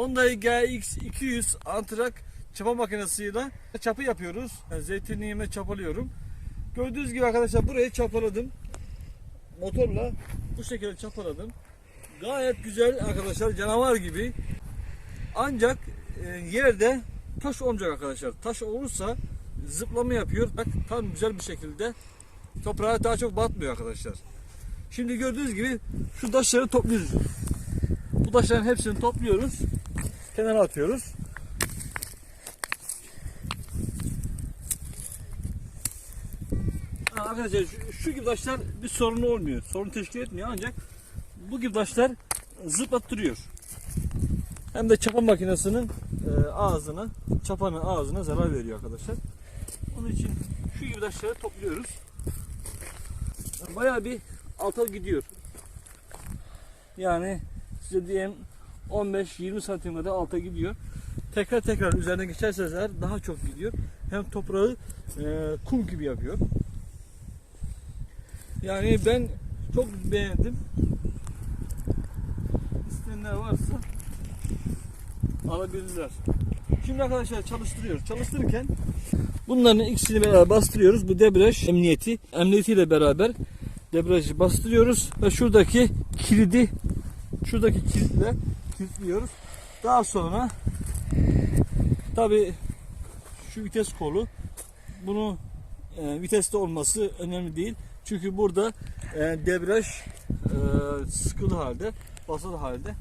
Hyundai GX200 antrak çapa makinesiyle çapı yapıyoruz. Yani zeytinliğime çapalıyorum. Gördüğünüz gibi arkadaşlar burayı çapaladım. Motorla bu şekilde çapaladım. Gayet güzel arkadaşlar canavar gibi. Ancak e, yerde taş olmayacak arkadaşlar. Taş olursa zıplama yapıyor. Bak tam güzel bir şekilde toprağa daha çok batmıyor arkadaşlar. Şimdi gördüğünüz gibi şu taşları topluyoruz. Bu taşların hepsini topluyoruz. Kenara atıyoruz. Arkadaşlar şu, şu gibi taşlar bir sorun olmuyor. Sorun teşkil etmiyor ancak bu gibi taşlar zıplattırıyor. Hem de çapa makinesinin e, ağzına, çapanın ağzına zarar veriyor arkadaşlar. Onun için şu gibi taşları topluyoruz. Bayağı bir alta gidiyor. Yani size diyeyim 15-20 santim kadar alta gidiyor. Tekrar tekrar üzerine geçerseniz eğer daha çok gidiyor. Hem toprağı e, kum gibi yapıyor. Yani ben çok beğendim. İsteyenler varsa alabilirler. Şimdi arkadaşlar çalıştırıyoruz. Çalıştırırken bunların ikisini beraber bastırıyoruz. Bu debriyaj emniyeti. Emniyetiyle beraber debriyajı bastırıyoruz ve şuradaki kilidi şuradaki kilitle kilitliyoruz. Daha sonra tabi şu vites kolu bunu e, viteste olması önemli değil. Çünkü burada e, debriyaj e, sıkılı halde, basılı halde.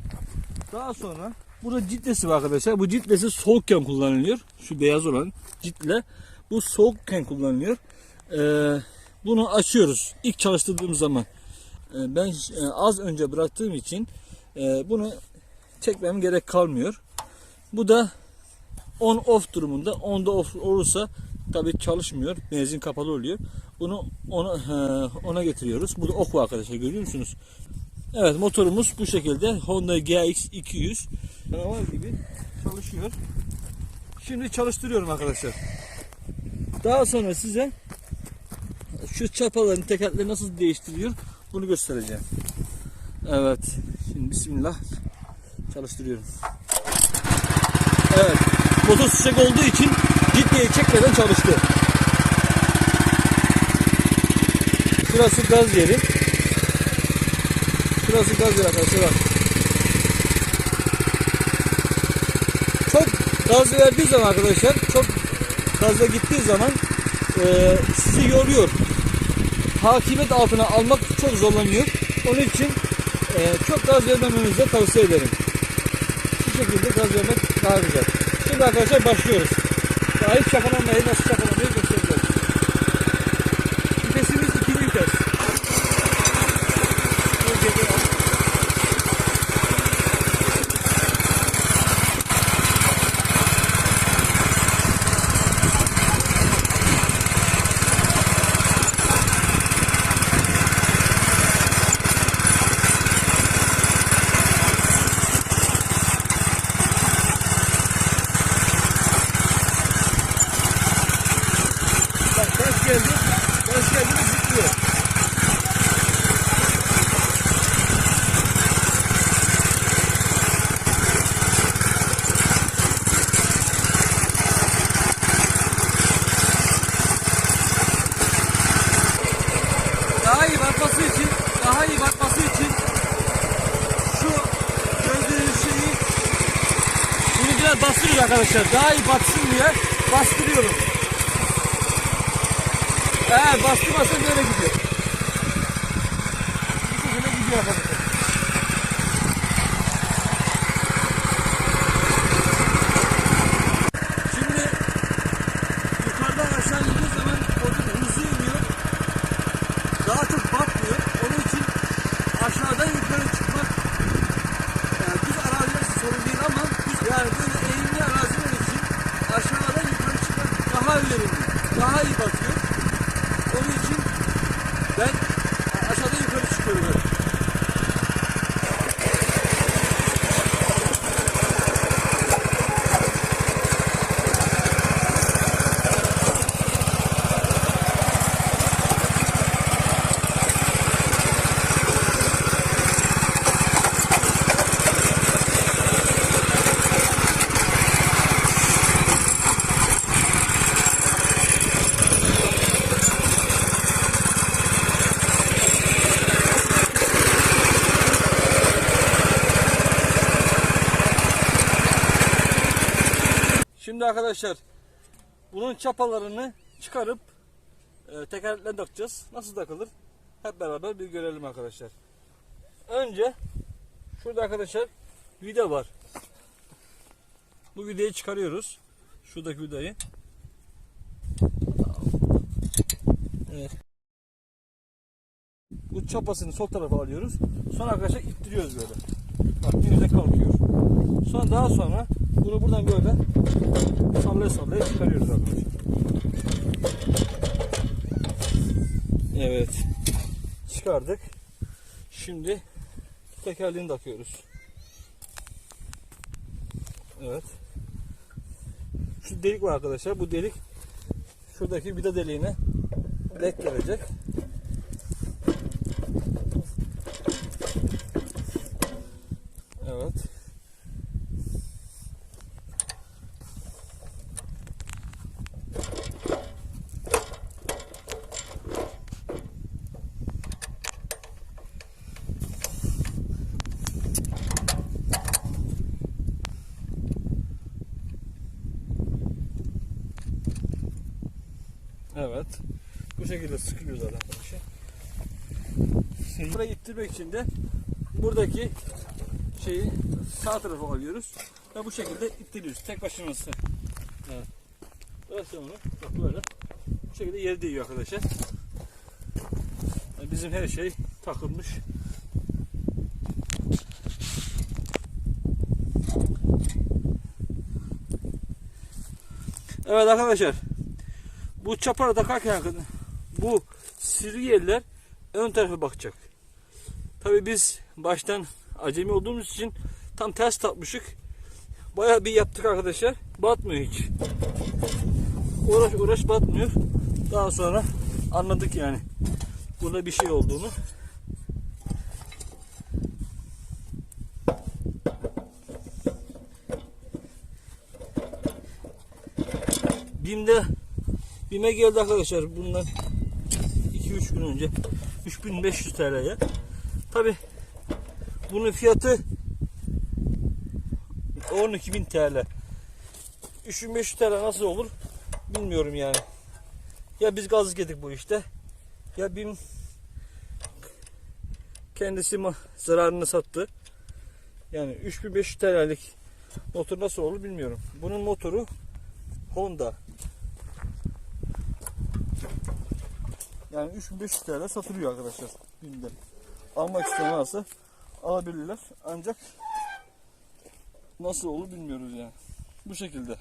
Daha sonra burada citlesi var arkadaşlar. Bu citlesi soğukken kullanılıyor. Şu beyaz olan citle. Bu soğukken kullanılıyor. E, bunu açıyoruz. İlk çalıştırdığım zaman. E, ben e, az önce bıraktığım için e, bunu çekmem gerek kalmıyor. Bu da on off durumunda. Onda off olursa tabii çalışmıyor. Benzin kapalı oluyor. Bunu ona ona getiriyoruz. Burada ok var arkadaşlar görüyor musunuz? Evet motorumuz bu şekilde Honda GX 200 canavar gibi çalışıyor. Şimdi çalıştırıyorum arkadaşlar. Daha sonra size şu çapaların tekerleri nasıl değiştiriliyor bunu göstereceğim. Evet. Şimdi bismillah çalıştırıyorum. Evet. Motor sıcak olduğu için ciddiye çekmeden çalıştı. Şurası gaz yeri. Şurası gaz yeri arkadaşlar. Çok gaz verdiği zaman arkadaşlar çok gazla gittiği zaman e, sizi yoruyor. Hakimiyet altına almak çok zorlanıyor. Onun için e, çok gaz vermemenizi tavsiye ederim. Şekilde gaz vermek daha güzel. Şimdi arkadaşlar başlıyoruz. Daha hiç şakalanmayı nasıl şakalanmayı göstereceğiz. Bak ters geldi. Ters geldi mi zıplıyor. Daha iyi bakması için, daha iyi bakması için şu gördüğünüz şeyi bunu biraz bastırıyoruz arkadaşlar. Daha iyi batsın diye bastırıyorum. Eğer bastırmasa böyle gidiyor. Şekilde gidiyor arkadaşlar. Şimdi yukarıdan aşağı indiği zaman motor hızlı. Daha çok batmıyor. Onun için aşağıdan yukarı çıkmak yani düz araziler sorun değil ama yani böyle eğimli araziler için aşağıdan yukarı çıkmak daha verimli. Daha iyi batıyor. Onun için ben aşağıdan yukarı çıkıyorum. hep. Şimdi arkadaşlar bunun çapalarını çıkarıp e, tekerleklerine takacağız. Nasıl takılır? Hep beraber bir görelim arkadaşlar. Önce şurada arkadaşlar vida var. Bu vidayı çıkarıyoruz. Şuradaki vidayı. Bu çapasını sol tarafa alıyoruz. Sonra arkadaşlar ittiriyoruz böyle. Bak güzel kalkıyor. Sonra daha sonra bunu buradan böyle sallaya sallaya çıkarıyoruz arkadaşlar. Evet. Çıkardık. Şimdi tekerleğini takıyoruz. Evet. Şu delik var arkadaşlar. Bu delik şuradaki vida deliğine denk gelecek. Evet. Evet. Bu şekilde sıkılıyor zaten arkadaşlar. Şimdi buraya ittirmek için de buradaki şeyi sağ tarafa alıyoruz ve bu şekilde ittiriyoruz. Tek başınası. Evet. Burası onu. Bak böyle. Bu şekilde yeri değiyor arkadaşlar. Yani Bizim her şey takılmış. Evet arkadaşlar. Bu çapara takarken bu sivri yerler ön tarafa bakacak. Tabii biz baştan acemi olduğumuz için tam ters takmışık. Bayağı bir yaptık arkadaşlar. Batmıyor hiç. Uğraş uğraş batmıyor. Daha sonra anladık yani. Burada bir şey olduğunu. Bim'de Bim'e geldi arkadaşlar bundan 2-3 gün önce 3500 TL'ye. Tabi bunun fiyatı 12.000 TL. 3500 TL nasıl olur bilmiyorum yani. Ya biz gaz yedik bu işte ya BİM kendisi zararını sattı. Yani 3500 TL'lik motor nasıl olur bilmiyorum. Bunun motoru Honda. Yani 3500 TL satılıyor arkadaşlar BİM'de. Almak isteyen varsa alabilirler. Ancak nasıl olur bilmiyoruz yani. Bu şekilde.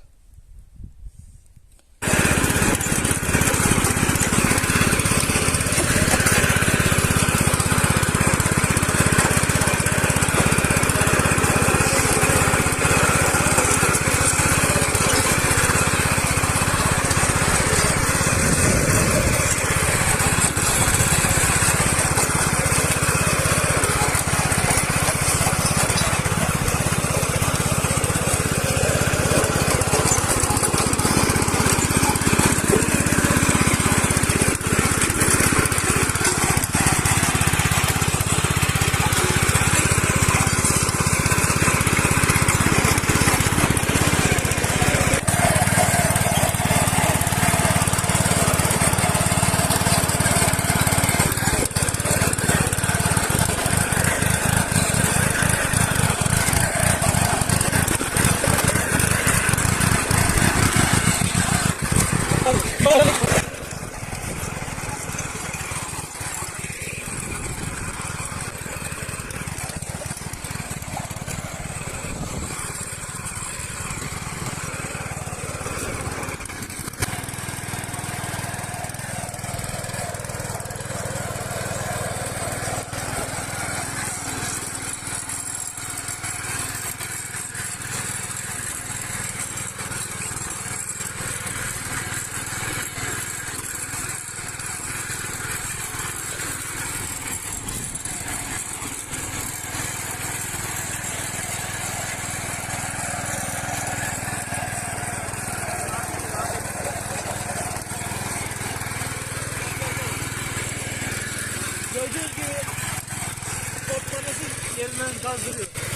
kazdırıyor.